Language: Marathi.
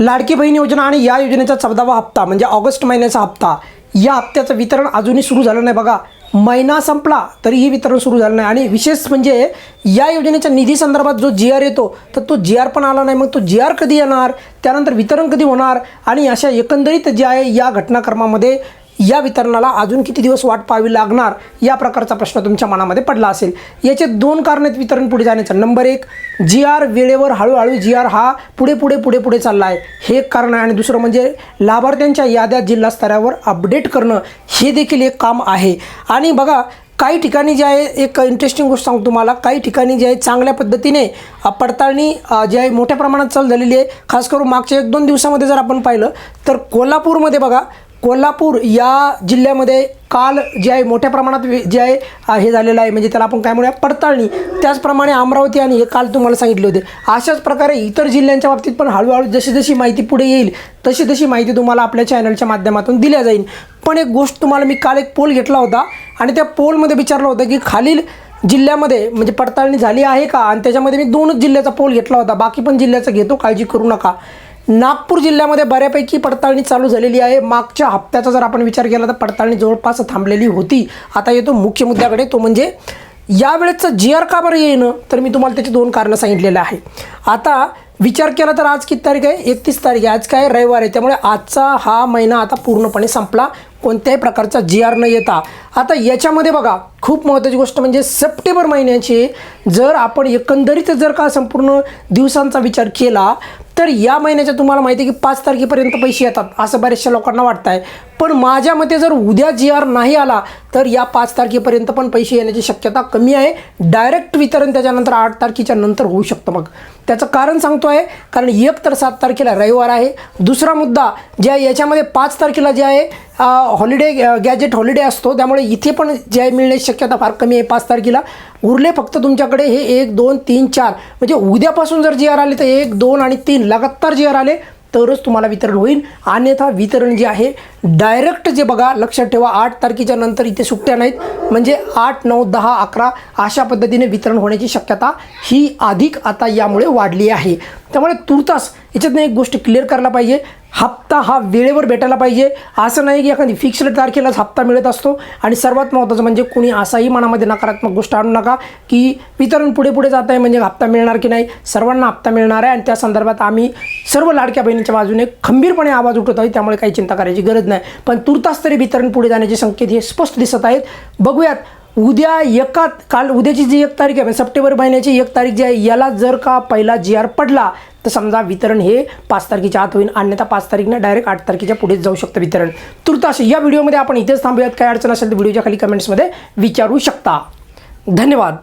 लाडकी बहीण योजना आणि या योजनेचा चौदावा हप्ता म्हणजे ऑगस्ट महिन्याचा हप्ता या हप्त्याचं वितरण अजूनही सुरू झालं नाही बघा. महिना संपला तरीही वितरण सुरू झालं नाही. आणि विशेष म्हणजे या योजनेच्या निधी संदर्भात जो जी आर येतो तर तो जी आर पण आला नाही. मग तो जी आर कधी येणार? त्यानंतर वितरण कधी होणार? आणि अशा एकंदरीत जे आहे या घटनाक्रमामध्ये या वितरणाला अजून किती दिवस वाट पाहावी लागणार या प्रकारचा प्रश्न तुमच्या मनामध्ये पडला असेल. याचे दोन कारण आहेत वितरण पुढे जाण्याचं. नंबर एक जी आर वेळेवर हळूहळू जी आर हा पुढे पुढे पुढे पुढे चालला आहे हे एक कारण आहे. आणि दुसरं म्हणजे लाभार्थ्यांच्या याद्या जिल्हा स्तरावर अपडेट करणं हे देखील एक काम आहे. आणि बघा काही ठिकाणी जे आहे एक इंटरेस्टिंग गोष्ट सांगतो तुम्हाला. काही ठिकाणी जे आहे चांगल्या पद्धतीने पडताळणी जे जी आहे मोठ्या प्रमाणात चालू झालेली आहे. खास करून मागच्या एक दोन दिवसामध्ये जर आपण पाहिलं तर कोल्हापूरमध्ये बघा कोल्हापूर या जिल्ह्यामध्ये काल जे आहे मोठ्या प्रमाणात जे आहे हे झालेलं आहे. म्हणजे त्याला आपण काय म्हणूया पडताळणी. त्याचप्रमाणे अमरावती आणि हे काल तुम्हाला सांगितले होते. अशाच प्रकारे इतर जिल्ह्यांच्या बाबतीत पण हळूहळू जशी जशी माहिती पुढे येईल तशी तशी माहिती तुम्हाला आपल्या चॅनलच्या माध्यमातून दिल्या जाईल. पण एक गोष्ट तुम्हाला मी काल एक पोल घेतला होता आणि त्या पोलमध्ये विचारलं होतं की खालील जिल्ह्यामध्ये म्हणजे पडताळणी झाली आहे का? आणि त्याच्यामध्ये मी दोनच जिल्ह्याचा पोल घेतला होता. बाकी पण जिल्ह्याचा घेतो काळजी करू नका. नागपूर जिल्ह्यामध्ये बऱ्यापैकी पडताळणी चालू झालेली आहे. मागच्या हप्त्याचा जर आपण विचार केला तर पडताळणी जवळपास थांबलेली होती. आता येतो मुख्य मुद्द्याकडे. तो म्हणजे यावेळेचं जी आर का बरं येणं तर मी तुम्हाला त्याची दोन कारणं सांगितलेले आहे. आता विचार केला तर आज किती तारीख आहे? एकतीस तारीख आहे. आज काय? रविवार आहे. त्यामुळे आजचा हा महिना आता पूर्णपणे संपला. कोणत्याही प्रकारचा जी आर न येता. आता याच्यामध्ये बघा खूप महत्त्वाची गोष्ट म्हणजे सप्टेंबर महिन्याची जर आपण एकंदरीत जर का संपूर्ण दिवसांचा विचार केला तर या महिन्याच्या तुम्हाला माहिती आहे की पाच तारखेपर्यंत पैसे येतात असं बऱ्याचशा लोकांना वाटतं आहे पण माझ्या मते जर उद्या जी आर नाही आला तर या पाच तारखेपर्यंत पण पैसे येण्याची शक्यता कमी आहे. डायरेक्ट वितरण त्याच्यानंतर आठ तारखेच्या नंतर होऊ शकतं मग. त्याचं कारण सांगतो आहे कारण एक तर सात तारखेला रविवार आहे. दुसरा मुद्दा ज्या याच्यामध्ये पाच तारखेला जे आहे हॉलिडे गॅजेट हॉलिडे असतो. त्यामुळे इथे पण जे मिळणे मिळण्याची शक्यता फार कमी आहे. पाच तारखेला उरले फक्त तुमच्याकडे हे एक दोन तीन चार. म्हणजे उद्यापासून जर जी आर आले तर एक दोन आणि तीन. लगातार जी आर आले तरच तुम्हाला वितरण होईल. अन्यथा वितरण जे आहे डायरेक्ट जे बघा लक्षात ठेवा आठ तारखेच्या नंतर इथे सुट्ट्या नाहीत. म्हणजे आठ नऊ दहा अकरा अशा पद्धतीने वितरण होण्याची शक्यता ही अधिक आता यामुळे वाढली आहे. त्यामुळे तुर्तास याच्यातनं एक गोष्ट क्लिअर करायला पाहिजे. हप्ता हा वेळेवर भेटायला पाहिजे. असं नाही की एखादी फिक्स्ड तारखेलाच हप्ता मिळत असतो. आणि सर्वात महत्त्वाचं म्हणजे कोणी असाही मनामध्ये नकारात्मक गोष्ट आणू नका की वितरण पुढे पुढे जात आहे म्हणजे हप्ता मिळणार की नाही. सर्वांना हप्ता मिळणार आहे आणि त्या संदर्भात आम्ही सर्व लाडक्या बहिणींच्या बाजूने खंबीरपणे आवाज उठवत आहे त्यामुळे काही चिंता करायची गरज नाही. पण तुर्तास तरी वितरण पुढे जाण्याचे संकेत हे स्पष्ट दिसत आहेत. बघूयात उद्या एका काल उद्याची जी एक तारीख आहे म्हणजे सप्टेंबर महिन्याची एक तारीख जी आहे याला जर का पहिला जी आर पडला तर समजा वितरण हे पाच तारखेच्या आत होईल अन्यथा पाच तारीखने डायरेक्ट आठ तारखेच्या पुढेच जाऊ शकतं वितरण. तुर्तास या व्हिडिओमध्ये आपण इथेच थांबूयात. काय अडचण असेल तर व्हिडिओच्या खाली कमेंट्समध्ये विचारू शकता. धन्यवाद.